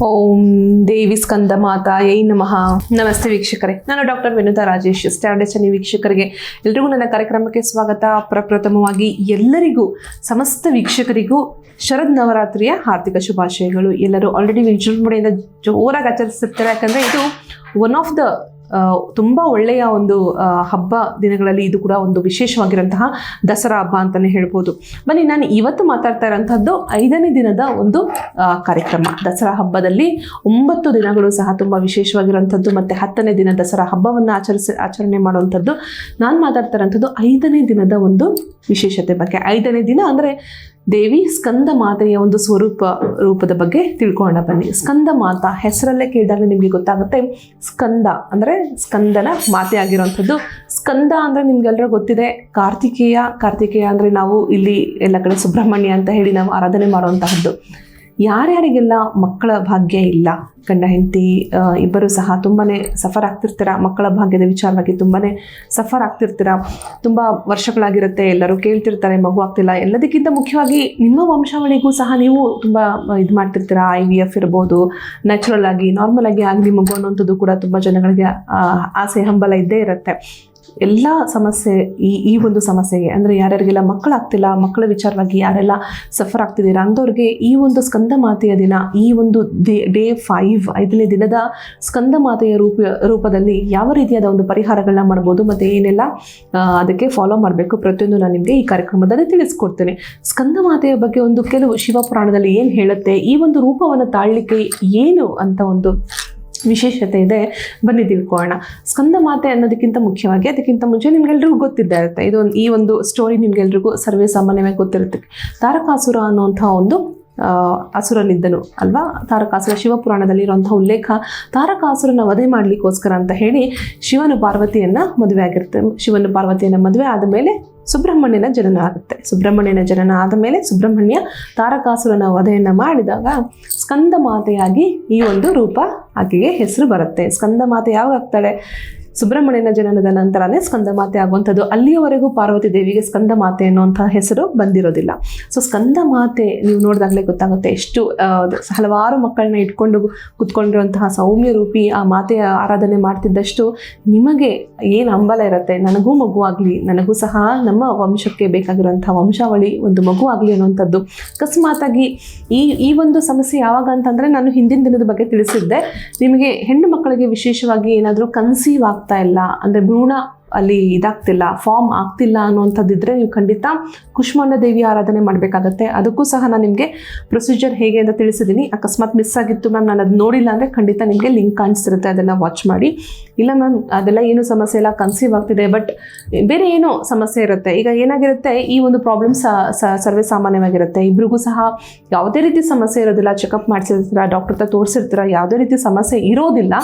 ಓಂ ದೇವಿ ಸ್ಕಂದ ಮಾತಾ ಏ ನಮಃ. ನಮಸ್ತೆ ವೀಕ್ಷಕರೇ. ನಾನು ಡಾಕ್ಟರ್ ವಿನುತಾ ರಾಜೇಶ್, ಸ್ಟ್ಯಾಂಡ್ ವೀಕ್ಷಕರಿಗೆ ಎಲ್ರಿಗೂ ನನ್ನ ಕಾರ್ಯಕ್ರಮಕ್ಕೆ ಸ್ವಾಗತ. ಪ್ರಪ್ರಥಮವಾಗಿ ಎಲ್ಲರಿಗೂ, ಸಮಸ್ತ ವೀಕ್ಷಕರಿಗೂ ಶರದ್ ನವರಾತ್ರಿಯ ಹಾರ್ದಿಕ ಶುಭಾಶಯಗಳು. ಎಲ್ಲರೂ ಆಲ್ರೆಡಿ ವಿಜೃಂಭಣೆಯಿಂದ ಜೋರಾಗಿ ಆಚರಿಸುತ್ತಾರೆ. ಯಾಕಂದರೆ ಇದು ಒನ್ ಆಫ್ ದ ತುಂಬ ಒಳ್ಳೆಯ ಒಂದು ಹಬ್ಬ ದಿನಗಳಲ್ಲಿ ಇದು ಕೂಡ ಒಂದು ವಿಶೇಷವಾಗಿರುವಂತಹ ದಸರಾ ಹಬ್ಬ ಅಂತಲೇ ಹೇಳ್ಬೋದು. ಬನ್ನಿ, ನಾನು ಇವತ್ತು ಮಾತಾಡ್ತಾ ಇರೋಂಥದ್ದು ಐದನೇ ದಿನದ ಒಂದು ಕಾರ್ಯಕ್ರಮ. ದಸರಾ ಹಬ್ಬದಲ್ಲಿ ಒಂಬತ್ತು ದಿನಗಳು ಸಹ ತುಂಬ ವಿಶೇಷವಾಗಿರುವಂಥದ್ದು ಮತ್ತು ಹತ್ತನೇ ದಿನ ದಸರಾ ಹಬ್ಬವನ್ನು ಆಚರಿಸ, ಆಚರಣೆ ಮಾಡುವಂಥದ್ದು ನಾನು ಮಾತಾಡ್ತಾ ಇರೋಂಥದ್ದು ಐದನೇ ದಿನದ ಒಂದು ವಿಶೇಷತೆ ಬಗ್ಗೆ. ಐದನೇ ದಿನ ಅಂದರೆ ದೇವಿ ಸ್ಕಂದ ಮಾತೆಯ ಒಂದು ಸ್ವರೂಪ ರೂಪದ ಬಗ್ಗೆ ತಿಳ್ಕೊಂಡ ಬನ್ನಿ. ಸ್ಕಂದ ಮಾತಾ ಹೆಸರಲ್ಲೇ ಕೇಳಿದಾಗ ನಿಮಗೆ ಗೊತ್ತಾಗುತ್ತೆ. ಸ್ಕಂದ ಅಂದರೆ ಸ್ಕಂದನ ಮಾತೆ ಆಗಿರುವಂಥದ್ದು. ಸ್ಕಂದ ಅಂದರೆ ನಿಮ್ಗೆಲ್ಲರೂ ಗೊತ್ತಿದೆ. ಕಾರ್ತಿಕೇಯ ಕಾರ್ತಿಕೇಯ ಅಂದರೆ ನಾವು ಇಲ್ಲಿ ಎಲ್ಲ ಕಡೆ ಸುಬ್ರಹ್ಮಣ್ಯ ಅಂತ ಹೇಳಿ ನಾವು ಆರಾಧನೆ ಮಾಡುವಂತಹದ್ದು. ಯಾರ್ಯಾರಿಗೆಲ್ಲ ಮಕ್ಕಳ ಭಾಗ್ಯ ಇಲ್ಲ? ಗಂಡ, ಹೆಂಡತಿ ಇಬ್ಬರು ಸಹ ತುಂಬಾ ಸಫರ್ ಆಗ್ತಿರ್ತೀರ? ಮಕ್ಕಳ ಭಾಗ್ಯದ ವಿಚಾರವಾಗಿ ತುಂಬಾ ಸಫರ್ ಆಗ್ತಿರ್ತೀರ? ತುಂಬ ವರ್ಷಗಳಾಗಿರುತ್ತೆ, ಎಲ್ಲರೂ ಕೇಳ್ತಿರ್ತಾರೆ, ಮಗು ಆಗ್ತಿಲ್ಲ. ಎಲ್ಲದಕ್ಕಿಂತ ಮುಖ್ಯವಾಗಿ ನಿಮ್ಮ ವಂಶಾವಳಿಗೂ ಸಹ ನೀವು ತುಂಬ ಇದು ಮಾಡ್ತಿರ್ತೀರ? ಐ ವಿ ಎಫ್ ಇರ್ಬೋದು ನ್ಯಾಚುರಲ್ ಆಗಿ ನಾರ್ಮಲ್ ಆಗಿ ಆಗಲಿ ಮಗು ಅನ್ನೋಂಥದ್ದು ಕೂಡ ತುಂಬ ಜನಗಳಿಗೆ ಆಸೆ, ಹಂಬಲ ಇದ್ದೇ ಇರುತ್ತೆ. ಎಲ್ಲ ಸಮಸ್ಯೆ ಈ ಈ ಒಂದು ಸಮಸ್ಯೆಗೆ, ಅಂದರೆ ಯಾರ್ಯಾರಿಗೆಲ್ಲ ಮಕ್ಕಳಾಗ್ತಿಲ್ಲ, ಮಕ್ಕಳ ವಿಚಾರವಾಗಿ ಯಾರೆಲ್ಲ ಸಫರ್ ಆಗ್ತಿದ್ದೀರಾ, ಅಂಥವ್ರಿಗೆ ಈ ಒಂದು ಸ್ಕಂದ ಮಾತೆಯ ದಿನ, ಈ ಒಂದು ಡೇ ಡೇ ಫೈವ್ ಐದನೇ ದಿನದ ಸ್ಕಂದ ಮಾತೆಯ ರೂಪ, ರೂಪದಲ್ಲಿ ಯಾವ ರೀತಿಯಾದ ಒಂದು ಪರಿಹಾರಗಳನ್ನ ಮಾಡ್ಬೋದು ಮತ್ತು ಏನೆಲ್ಲ ಅದಕ್ಕೆ ಫಾಲೋ ಮಾಡಬೇಕು ಪ್ರತಿಯೊಂದು ನಾನು ನಿಮಗೆ ಈ ಕಾರ್ಯಕ್ರಮದಲ್ಲಿ ತಿಳಿಸ್ಕೊಡ್ತೇನೆ. ಸ್ಕಂದ ಮಾತೆಯ ಬಗ್ಗೆ ಒಂದು ಕೆಲವು ಶಿವಪುರಾಣದಲ್ಲಿ ಏನು ಹೇಳುತ್ತೆ, ಈ ಒಂದು ರೂಪವನ್ನು ತಾಳ್ಲಿಕ್ಕೆ ಏನು ಅಂತ ಒಂದು ವಿಶೇಷತೆ ಇದೆ. ಬನ್ನಿ ತಿಳ್ಕೊಳ್ಳೋಣ. ಸ್ಕಂದ ಮಾತೆ ಅನ್ನೋದಕ್ಕಿಂತ ಮುಖ್ಯವಾಗಿ ಅದಕ್ಕಿಂತ ಮುಂಚೆ ನಿಮ್ಗೆಲ್ರಿಗೂ ಗೊತ್ತಿದ್ದೇ ಇರುತ್ತೆ ಇದು ಈ ಒಂದು ಸ್ಟೋರಿ ನಿಮ್ಗೆಲ್ರಿಗೂ ಸರ್ವೇ ಸಾಮಾನ್ಯವಾಗಿ ಗೊತ್ತಿರುತ್ತೆ. ತಾರಕಾಸುರ ಅನ್ನುವಂಥ ಒಂದು ಅಸುರನಿದ್ದನು, ಅಲ್ವಾ? ತಾರಕಾಸುರ ಶಿವಪುರಾಣದಲ್ಲಿ ಇರುವಂತಹ ಉಲ್ಲೇಖ. ತಾರಕಾಸುರನ ವಧೆ ಮಾಡಲಿಕ್ಕೋಸ್ಕರ ಅಂತ ಹೇಳಿ ಶಿವನು ಪಾರ್ವತಿಯನ್ನ ಮದುವೆ ಆಗಿರುತ್ತೆ ಶಿವನು ಪಾರ್ವತಿಯನ್ನ ಮದುವೆ ಆದ ಮೇಲೆ ಸುಬ್ರಹ್ಮಣ್ಯನ ಜನನ ಆಗುತ್ತೆ. ಸುಬ್ರಹ್ಮಣ್ಯನ ಜನನ ಆದ ಮೇಲೆ ಸುಬ್ರಹ್ಮಣ್ಯ ತಾರಕಾಸುರನ ವಧೆಯನ್ನು ಮಾಡಿದಾಗ ಸ್ಕಂದ ಮಾತೆಯಾಗಿ ಈ ಒಂದು ರೂಪ ಆಕೆಗೆ ಹೆಸರು ಬರುತ್ತೆ. ಸ್ಕಂದ ಮಾತೆ ಯಾವಾಗ ಆಗ್ತಾಳೆ? ಸುಬ್ರಹ್ಮಣ್ಯನ ಜನನದ ನಂತರನೇ ಸ್ಕಂದ ಮಾತೆ ಆಗುವಂಥದ್ದು. ಅಲ್ಲಿಯವರೆಗೂ ಪಾರ್ವತಿ ದೇವಿಗೆ ಸ್ಕಂದ ಮಾತೆ ಅನ್ನುವಂಥ ಹೆಸರು ಬಂದಿರೋದಿಲ್ಲ. ಸೊ ಸ್ಕಂದ ಮಾತೆ ನೀವು ನೋಡಿದಾಗಲೇ ಗೊತ್ತಾಗುತ್ತೆ ಎಷ್ಟು ಹಲವಾರು ಮಕ್ಕಳನ್ನ ಇಟ್ಕೊಂಡು ಕುತ್ಕೊಂಡಿರುವಂತಹ ಸೌಮ್ಯ ರೂಪಿ ಆ ಮಾತೆಯ ಆರಾಧನೆ ಮಾಡ್ತಿದ್ದಷ್ಟು ನಿಮಗೆ ಏನು ಹಂಬಲ ಇರುತ್ತೆ? ನನಗೂ ಮಗು ಆಗಲಿ, ನನಗೂ ಸಹ ನಮ್ಮ ವಂಶಕ್ಕೆ ಬೇಕಾಗಿರುವಂಥ ವಂಶಾವಳಿ ಒಂದು ಮಗು ಆಗಲಿ ಅನ್ನುವಂಥದ್ದು. ಅಕಸ್ಮಾತಾಗಿ ಈ ಈ ಒಂದು ಸಮಸ್ಯೆ ಯಾವಾಗ ಅಂತಂದರೆ ನಾನು ಹಿಂದಿನ ದಿನದ ಬಗ್ಗೆ ತಿಳಿಸಿದ್ದೆ. ನಿಮಗೆ ಹೆಣ್ಣು ಮಕ್ಕಳಿಗೆ ವಿಶೇಷವಾಗಿ ಏನಾದರೂ ಕನ್ಸೀವ್ ಇಲ್ಲ ಅಂದರೆ ಭ್ರೂಣ ಅಲ್ಲಿ ಇದಾಗ್ತಿಲ್ಲ ಫಾರ್ಮ್ ಆಗ್ತಿಲ್ಲ ಅನ್ನುವಂಥದ್ದಿದ್ರೆ ನೀವು ಖಂಡಿತ ಕುಷ್ಮಾಂಡ ದೇವಿ ಆರಾಧನೆ ಮಾಡಬೇಕಾಗತ್ತೆ. ಅದಕ್ಕೂ ಸಹ ನಾನು ನಿಮಗೆ ಪ್ರೊಸೀಜರ್ ಹೇಗೆ ಅಂತ ತಿಳಿಸಿದ್ದೀನಿ ಅಕಸ್ಮಾತ್ ಮಿಸ್ ಆಗಿತ್ತು ಮ್ಯಾಮ್ ನಾನು ಅದು ನೋಡಿಲ್ಲ ಅಂದರೆ ಖಂಡಿತ ನಿಮಗೆ ಲಿಂಕ್ ಕಾಣಿಸ್ತಿರುತ್ತೆ ಅದನ್ನು ವಾಚ್ ಮಾಡಿ. ಇಲ್ಲ ಮ್ಯಾಮ್ ಅದೆಲ್ಲ ಏನು ಸಮಸ್ಯೆ ಇಲ್ಲ ಕನ್ಸೀವ್ ಆಗ್ತಿದೆ ಬಟ್ ಬೇರೆ ಏನು ಸಮಸ್ಯೆ ಇರುತ್ತೆ. ಈಗ ಏನಾಗಿರುತ್ತೆ ಈ ಒಂದು ಪ್ರಾಬ್ಲಮ್ ಸರ್ವೇ ಸಾಮಾನ್ಯವಾಗಿರುತ್ತೆ. ಇಬ್ರಿಗೂ ಸಹ ಯಾವುದೇ ರೀತಿ ಸಮಸ್ಯೆ ಇರೋದಿಲ್ಲ ಚೆಕಪ್ ಮಾಡಿಸಿರ್ತೀರ ಡಾಕ್ಟರ್ ಹತ್ರ ತೋರಿಸಿರ್ತೀರ ಯಾವುದೇ ರೀತಿ ಸಮಸ್ಯೆ ಇರೋದಿಲ್ಲ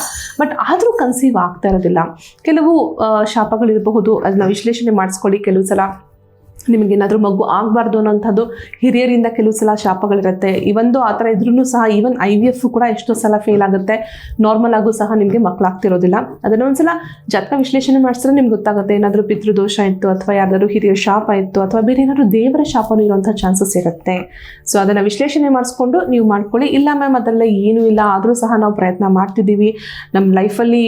ಬಟ್ ಆದರೂ ಕನ್ಸೀವ್ ಆಗ್ತಾ ಇರೋದಿಲ್ಲ. ಕೆಲವು ಆ, ಶಾಪಗಳಿರಬಹುದು ಅದನ್ನ ವಿಶ್ಲೇಷಣೆ ಮಾಡಿಸ್ಕೊಳ್ಳಿ. ಕೆಲವು ಸಲ ನಿಮಗೇನಾದರೂ ಮಗು ಆಗಬಾರ್ದು ಅನ್ನೋಂಥದ್ದು ಹಿರಿಯರಿಂದ ಕೆಲವು ಸಲ ಶಾಪಗಳಿರುತ್ತೆ. ಇವೊಂದು ಆ ಥರ ಇದ್ರೂ ಸಹ ಈವನ್ ಐ ವಿ ಎಫ್ ಕೂಡ ಎಷ್ಟೋ ಸಲ ಫೇಲ್ ಆಗುತ್ತೆ. ನಾರ್ಮಲ್ ಆಗೂ ಸಹ ನಿಮಗೆ ಮಕ್ಕಳಾಗ್ತಿರೋದಿಲ್ಲ ಅದನ್ನ ಒಂದ್ಸಲ ಜಾತಕ ವಿಶ್ಲೇಷಣೆ ಮಾಡಿಸಿದ್ರೆ ನಿಮ್ಗೆ ಗೊತ್ತಾಗುತ್ತೆ ಏನಾದರೂ ಪಿತೃದೋಷ ಇತ್ತು ಅಥವಾ ಯಾವ್ದಾದ್ರು ಹಿರಿಯರ ಶಾಪ ಇತ್ತು ಅಥವಾ ಬೇರೆ ಏನಾದರೂ ದೇವರ ಶಾಪನೂ ಇರುವಂಥ ಚಾನ್ಸಸ್ ಇರುತ್ತೆ. ಸೊ ಅದನ್ನು ವಿಶ್ಲೇಷಣೆ ಮಾಡಿಸ್ಕೊಂಡು ನೀವು ಮಾಡ್ಕೊಳ್ಳಿ. ಇಲ್ಲ ಮ್ಯಾಮ್ ಅದೆಲ್ಲ ಏನೂ ಇಲ್ಲ. ಆದರೂ ಸಹ ನಾವು ಪ್ರಯತ್ನ ಮಾಡ್ತಿದ್ದೀವಿ. ನಮ್ಮ ಲೈಫಲ್ಲಿ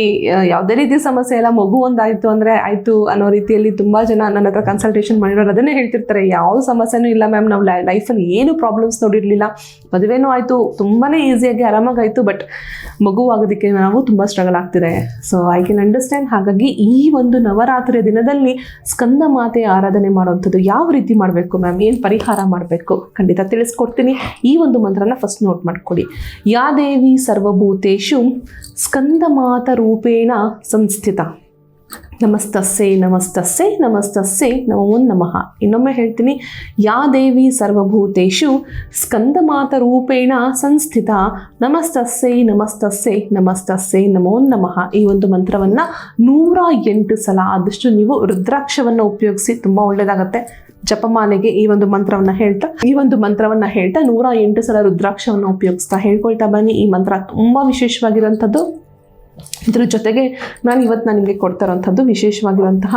ಯಾವುದೇ ರೀತಿ ಸಮಸ್ಯೆ ಇಲ್ಲ. ಮಗು ಒಂದಾಯಿತು ಅಂದರೆ ಆಯಿತು ಅನ್ನೋ ರೀತಿಯಲ್ಲಿ ತುಂಬ ಜನ ನನ್ನ ಹತ್ರ ಕನ್ಸಲ್ಟೇಷನ್ ಮಾಡಿರೋರು ಹೇಳ್ತಿರ್ತಾರೆ ಯಾವ ಸಮಸ್ಯೆನೂ ಇಲ್ಲ ಮ್ಯಾಮ್ ನಾವು ಲೈಫಲ್ಲಿ ಏನು ಪ್ರಾಬ್ಲಮ್ಸ್ ನೋಡಿರಲಿಲ್ಲ. ಮದುವೆನೂ ಆಯಿತು ತುಂಬಾ ಈಸಿಯಾಗಿ ಆರಾಮಾಗಾಯಿತು ಬಟ್ ಮಗು ಆಗೋದಕ್ಕೆ ನಾವು ತುಂಬ ಸ್ಟ್ರಗಲ್ ಆಗ್ತಿದೆ. ಸೊ ಐ ಕ್ಯಾನ್ ಅಂಡರ್ಸ್ಟ್ಯಾಂಡ್ ಹಾಗಾಗಿ ಈ ಒಂದು ನವರಾತ್ರಿಯ ದಿನದಲ್ಲಿ ಸ್ಕಂದ ಮಾತೆ ಆರಾಧನೆ ಮಾಡುವಂಥದ್ದು ಯಾವ ರೀತಿ ಮಾಡಬೇಕು ಮ್ಯಾಮ್ ಏನು ಪರಿಹಾರ ಮಾಡಬೇಕು? ಖಂಡಿತ ತಿಳಿಸ್ಕೊಡ್ತೀನಿ. ಈ ಒಂದು ಮಂತ್ರನ ಫಸ್ಟ್ ನೋಟ್ ಮಾಡ್ಕೊಳ್ಳಿ ಯಾ ದೇವಿ ಸ್ಕಂದ ಮಾತ ರೂಪೇಣ ಸಂಸ್ಥಿತ. ನಮಸ್ತಸ್ಸೆ ನಮಸ್ತಸ್ಸೆ ನಮಸ್ತಸ್ಸೆ, ನಮೋ ನಮಃ. ಇನ್ನೊಮ್ಮೆ ಹೇಳ್ತೀನಿ, ಯಾ ದೇವಿ ಸರ್ವಭೂತೇಶು ಸ್ಕಂದಮಾತ ರೂಪೇಣ ಸಂಸ್ಥಿತ. ನಮಸ್ತಸ್ಸೆ ನಮಸ್ತಸ್ಸೆ ನಮಸ್ತಸ್ಸೆ, ನಮೋ ನಮಃ. ಈ ಒಂದು ಮಂತ್ರವನ್ನು ನೂರ ಎಂಟು ಸಲ ಆದಷ್ಟು ನೀವು ರುದ್ರಾಕ್ಷವನ್ನು ಉಪಯೋಗಿಸಿ ತುಂಬ ಒಳ್ಳೆಯದಾಗತ್ತೆ ಜಪಮಾಲೆಗೆ ಈ ಒಂದು ಮಂತ್ರವನ್ನು ಹೇಳ್ತಾ, ಈ ಒಂದು ಮಂತ್ರವನ್ನು ಹೇಳ್ತಾ ನೂರ ಎಂಟು ಸಲ ರುದ್ರಾಕ್ಷವನ್ನು ಉಪಯೋಗಿಸ್ತಾ ಹೇಳ್ಕೊಳ್ತಾ ಬನ್ನಿ. ಈ ಮಂತ್ರ ತುಂಬ ವಿಶೇಷವಾಗಿರುವಂಥದ್ದು. ಇದ್ರ ಜೊತೆಗೆ ನಾನು ಇವತ್ತು ನಾನು ನಿಮಗೆ ಕೊಡ್ತಾ ಇರೋಂಥದ್ದು ವಿಶೇಷವಾಗಿರುವಂತಹ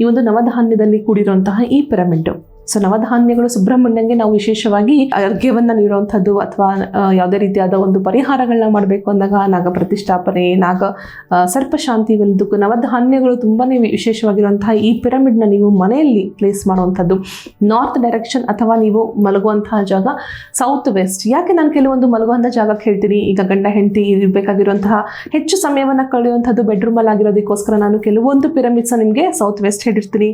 ಈ ಒಂದು ನವಧಾನ್ಯದಲ್ಲಿ ಕೂಡಿರುವಂತಹ ಈ ಪಿರಮಿಡ್. ಸೊ ನವಧಾನ್ಯಗಳು ಸುಬ್ರಹ್ಮಣ್ಯಂಗೆ ನಾವು ವಿಶೇಷವಾಗಿ ಅರ್ಘ್ಯವನ್ನು ನೀಡುವಂಥದ್ದು ಅಥವಾ ಯಾವುದೇ ರೀತಿಯಾದ ಒಂದು ಪರಿಹಾರಗಳನ್ನ ಮಾಡಬೇಕು ಅಂದಾಗ ನಾಗ ಪ್ರತಿಷ್ಠಾಪನೆ ನಾಗ ಸರ್ಪಶಾಂತಿ ಇವೆಲ್ಲದಕ್ಕೂ ನವಧಾನ್ಯಗಳು ತುಂಬಾ ವಿಶೇಷವಾಗಿರುವಂತಹ ಈ ಪಿರಮಿಡ್ನ ನೀವು ಮನೆಯಲ್ಲಿ ಪ್ಲೇಸ್ ಮಾಡುವಂಥದ್ದು. ನಾರ್ತ್ ಡೈರೆಕ್ಷನ್ ಅಥವಾ ನೀವು ಮಲಗುವಂತಹ ಜಾಗ ಸೌತ್ ವೆಸ್ಟ್. ಯಾಕೆ ನಾನು ಕೆಲವೊಂದು ಮಲಗುವಂಥ ಜಾಗಕ್ಕೆ ಹೇಳ್ತೀನಿ? ಈಗ ಗಂಡ, ಹೆಂಡತಿ ಇರಬೇಕಾಗಿರುವಂತಹ ಹೆಚ್ಚು ಸಮಯವನ್ನು ಕಳೆಯುವಂಥದ್ದು ಬೆಡ್ರೂಮಲ್ಲಿ ಆಗಿರೋದಕ್ಕೋಸ್ಕರ ನಾನು ಕೆಲವೊಂದು ಪಿರಮಿಡ್ಸ್ ನಿಮಗೆ ಸೌತ್ ವೆಸ್ಟ್ ಹೇಳಿರ್ತೀನಿ.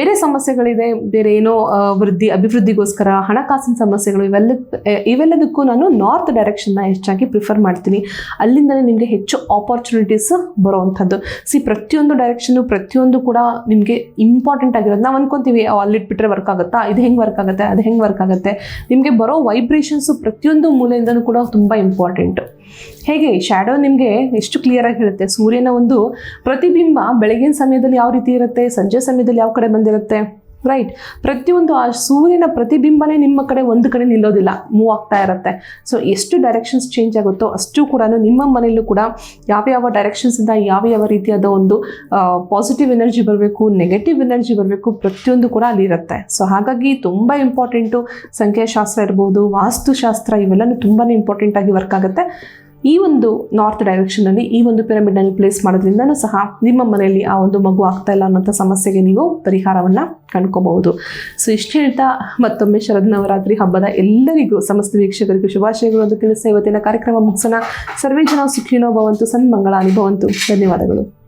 ಬೇರೆ ಸಮಸ್ಯೆಗಳಿದೆ, ಬೇರೆ ಏನೋ ವೃದ್ಧಿ ಅಭಿವೃದ್ಧಿಗೋಸ್ಕರ ಹಣಕಾಸಿನ ಸಮಸ್ಯೆಗಳು ಇವೆಲ್ಲ ಇವೆಲ್ಲದಕ್ಕೂ ನಾನು ನಾರ್ತ್ ಡೈರೆಕ್ಷನ್ನ ಹೆಚ್ಚಾಗಿ ಪ್ರಿಫರ್ ಮಾಡ್ತೀನಿ. ಅಲ್ಲಿಂದಲೇ ನಿಮಗೆ ಹೆಚ್ಚು ಆಪರ್ಚುನಿಟೀಸ್ ಬರುವಂಥದ್ದು. ಸಿ ಪ್ರತಿಯೊಂದು ಡೈರೆಕ್ಷನ್ನು ಪ್ರತಿಯೊಂದು ಕೂಡ ನಿಮಗೆ ಇಂಪಾರ್ಟೆಂಟ್ ಆಗಿರೋದು. ನಾವು ಅನ್ಕೊಂತೀವಿ "ಓ, ಅಲ್ಲಿಟ್ಬಿಟ್ರೆ ವರ್ಕ್ ಆಗುತ್ತಾ? ಇದು ಹೆಂಗೆ ವರ್ಕ್ ಆಗುತ್ತೆ? ಅದು ಹೆಂಗೆ ವರ್ಕ್ ಆಗುತ್ತೆ? ನಿಮಗೆ ಬರೋ ವೈಬ್ರೇಷನ್ಸು ಪ್ರತಿಯೊಂದು ಮೂಲೆಯಿಂದನೂ ಕೂಡ ತುಂಬ ಇಂಪಾರ್ಟೆಂಟ್ ಹೇಗೆ? ಶ್ಯಾಡೋ ನಿಮಗೆ ಎಷ್ಟು ಕ್ಲಿಯರಾಗಿ ಹೇಳುತ್ತೆ? ಸೂರ್ಯನ ಒಂದು ಪ್ರತಿಬಿಂಬ ಬೆಳಗಿನ ಸಮಯದಲ್ಲಿ ಯಾವ ರೀತಿ ಇರುತ್ತೆ? ಸಂಜೆ ಸಮಯದಲ್ಲಿ ಯಾವ ಕಡೆ ಬಂದಿರುತ್ತೆ? ರೈಟ್ ಪ್ರತಿಯೊಂದು ಆ ಸೂರ್ಯನ ಪ್ರತಿಬಿಂಬನೇ ನಿಮ್ಮ ಕಡೆ ಒಂದು ಕಡೆ ನಿಲ್ಲೋದಿಲ್ಲ. ಮೂವ್ ಆಗ್ತಾ ಇರುತ್ತೆ. ಸೊ ಎಷ್ಟು ಡೈರೆಕ್ಷನ್ಸ್ ಚೇಂಜ್ ಆಗುತ್ತೋ ಅಷ್ಟು ಕೂಡ ನಿಮ್ಮ ಮನೆಯಲ್ಲೂ ಕೂಡ ಯಾವ ಯಾವ ಡೈರೆಕ್ಷನ್ಸಿಂದ ಯಾವ ಯಾವ ರೀತಿಯಾದ ಒಂದು ಪಾಸಿಟಿವ್ ಎನರ್ಜಿ ಬರಬೇಕು ನೆಗೆಟಿವ್ ಎನರ್ಜಿ ಬರಬೇಕು ಪ್ರತಿಯೊಂದು ಕೂಡ ಅಲ್ಲಿರುತ್ತೆ ಸೊ ಹಾಗಾಗಿ ತುಂಬ ಇಂಪಾರ್ಟೆಂಟು ಸಂಖ್ಯಾಶಾಸ್ತ್ರ ಇರ್ಬೋದು, ವಾಸ್ತುಶಾಸ್ತ್ರ ಇವೆಲ್ಲನೂ ತುಂಬಾ ಇಂಪಾರ್ಟೆಂಟ್ ಆಗಿ ವರ್ಕ್ ಆಗುತ್ತೆ. ಈ ಒಂದು ನಾರ್ತ್ ಡೈರೆಕ್ಷನಲ್ಲಿ ಈ ಒಂದು ಪಿರಮಿಡ್ನಲ್ಲಿ ಪ್ಲೇಸ್ ಮಾಡೋದ್ರಿಂದನೂ ಸಹ ನಿಮ್ಮ ಮನೆಯಲ್ಲಿ ಆ ಒಂದು ಮಗು ಆಗ್ತಾ ಇಲ್ಲ ಅನ್ನೋಂಥ ಸಮಸ್ಯೆಗೆ ನೀವು ಪರಿಹಾರವನ್ನು ಕಂಡ್ಕೋಬಹುದು. ಸೊ ಇಷ್ಟು ಹೇಳ್ತಾ ಮತ್ತೊಮ್ಮೆ ಶರದ್ ನವರಾತ್ರಿ ಹಬ್ಬದ ಎಲ್ಲರಿಗೂ, ಸಮಸ್ತ ವೀಕ್ಷಕರಿಗೂ ಶುಭಾಶಯಗಳು ಅಂತ ಇವತ್ತಿನ ಕಾರ್ಯಕ್ರಮ ಮುಗಿಸೋಣ. ಸರ್ವೇ ಜನ ಸುಖಿನೋ ಭವಂತು ಸನ್ಮಂಗಳ ಅನುಭವಂತು ಧನ್ಯವಾದಗಳು.